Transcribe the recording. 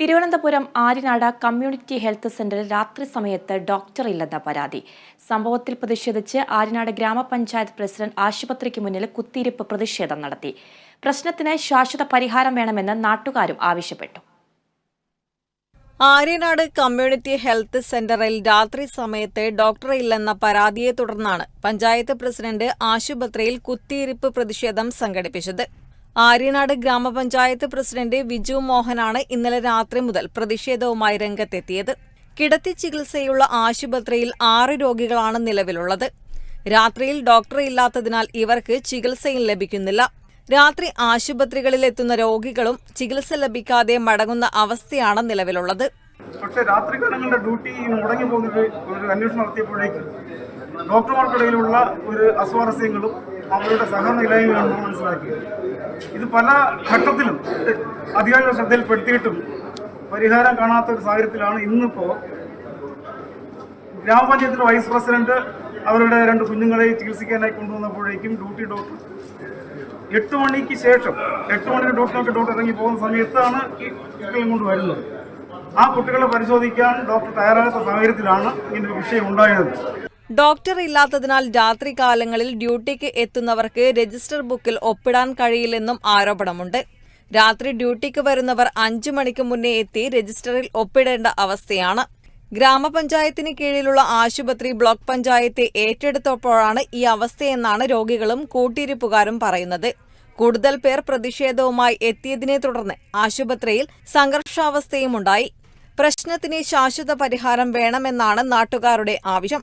Thiruvananthapuram Aryanad community health സെന്ററിൽ രാത്രി സമയത്ത് ഡോക്ടർ ഇല്ലെന്ന പരാതി. സംഭവത്തിൽ പ്രതിഷേധിച്ച് ആര്യനാട് ഗ്രാമപഞ്ചായത്ത് പ്രസിഡന്റ് ആശുപത്രിക്ക് മുന്നിൽ കുത്തിയിരിപ്പ് പ്രതിഷേധം നടത്തി. പ്രശ്നത്തിന് ശാശ്വത പരിഹാരം വേണമെന്ന് നാട്ടുകാരും ആവശ്യപ്പെട്ടു. ആര്യനാട് കമ്മ്യൂണിറ്റി ഹെൽത്ത് സെന്ററിൽ രാത്രി സമയത്ത് ഡോക്ടർ ഇല്ലെന്ന പരാതിയെ തുടർന്നാണ് പഞ്ചായത്ത് പ്രസിഡന്റ് ആശുപത്രിയിൽ കുത്തിയിരിപ്പ് പ്രതിഷേധം സംഘടിപ്പിച്ചത്. ആര്യനാട് ഗ്രാമപഞ്ചായത്ത് പ്രസിഡന്റ് വിജു മോഹനാണ് ഇന്നലെ രാത്രി മുതൽ പ്രതിഷേധവുമായി രംഗത്തെത്തിയത്. കിടത്തി ചികിത്സയുള്ള ആശുപത്രിയിൽ ആറ് രോഗികളാണ് നിലവിലുള്ളത്. രാത്രിയിൽ ഡോക്ടർ ഇല്ലാത്തതിനാൽ ഇവർക്ക് ചികിത്സയും ലഭിക്കുന്നില്ല. രാത്രി ആശുപത്രികളിൽ എത്തുന്ന രോഗികളും ചികിത്സ ലഭിക്കാതെ മടങ്ങുന്ന അവസ്ഥയാണ് നിലവിലുള്ളത്. പക്ഷേ രാത്രികാലങ്ങളുടെ ഡ്യൂട്ടി മുടങ്ങി പോകുന്നത് ഒരു അന്വേഷണം നടത്തിയപ്പോഴേക്ക് ഡോക്ടർമാർക്കിടയിലുള്ള ഒരു അസ്വാരസ്യങ്ങളും അവരുടെ സഹനിലയും മനസ്സിലാക്കിയത് ഇത് പല ഘട്ടത്തിലും അധികാരികളുടെ ശ്രദ്ധയിൽപ്പെടുത്തിയിട്ടും പരിഹാരം കാണാത്ത ഒരു സാഹചര്യത്തിലാണ് ഇന്നിപ്പോൾ ഗ്രാമപഞ്ചായത്തിന്റെ വൈസ് പ്രസിഡന്റ് അവരുടെ രണ്ട് കുഞ്ഞുങ്ങളെ ചികിത്സിക്കാനായി കൊണ്ടുവന്നപ്പോഴേക്കും ഡ്യൂട്ടി ഡോക്ടർ എട്ട് മണിക്ക് ശേഷം എട്ട് മണിക്ക് ഡോക്ടറിനൊക്കെ ഡോക്ടർ ഇറങ്ങി പോകുന്ന സമയത്താണ് ഈ കുട്ടികൾ കൊണ്ട് വരുന്നത്. ആ കുട്ടികളെ പരിശോധിക്കാൻ ഡോക്ടർ തയ്യാറാകാത്ത സാഹചര്യത്തിലാണ് ഇങ്ങനെ വിഷയം ഉണ്ടായത്. ഡോക്ടർ ഇല്ലാത്തതിനാൽ രാത്രികാലങ്ങളിൽ ഡ്യൂട്ടിക്ക് എത്തുന്നവർക്ക് രജിസ്റ്റർ ബുക്കിൽ ഒപ്പിടാൻ കഴിയില്ലെന്നും ആരോപണമുണ്ട്. രാത്രി ഡ്യൂട്ടിക്ക് വരുന്നവർ അഞ്ചു മണിക്ക് മുന്നേ എത്തി രജിസ്റ്ററിൽ ഒപ്പിടേണ്ട അവസ്ഥയാണ്. ഗ്രാമപഞ്ചായത്തിന് കീഴിലുള്ള ആശുപത്രി ബ്ലോക്ക് പഞ്ചായത്തെ ഏറ്റെടുത്തപ്പോഴാണ് ഈ അവസ്ഥയെന്നാണ് രോഗികളും കൂട്ടിരിപ്പുകാരും പറയുന്നത്. കൂടുതൽ പേർ പ്രതിഷേധവുമായി എത്തിയതിനെ തുടർന്ന് ആശുപത്രിയിൽ സംഘർഷാവസ്ഥയുമുണ്ടായി. പ്രശ്നത്തിന് ശാശ്വത പരിഹാരം വേണമെന്നാണ് നാട്ടുകാരുടെ ആവശ്യം.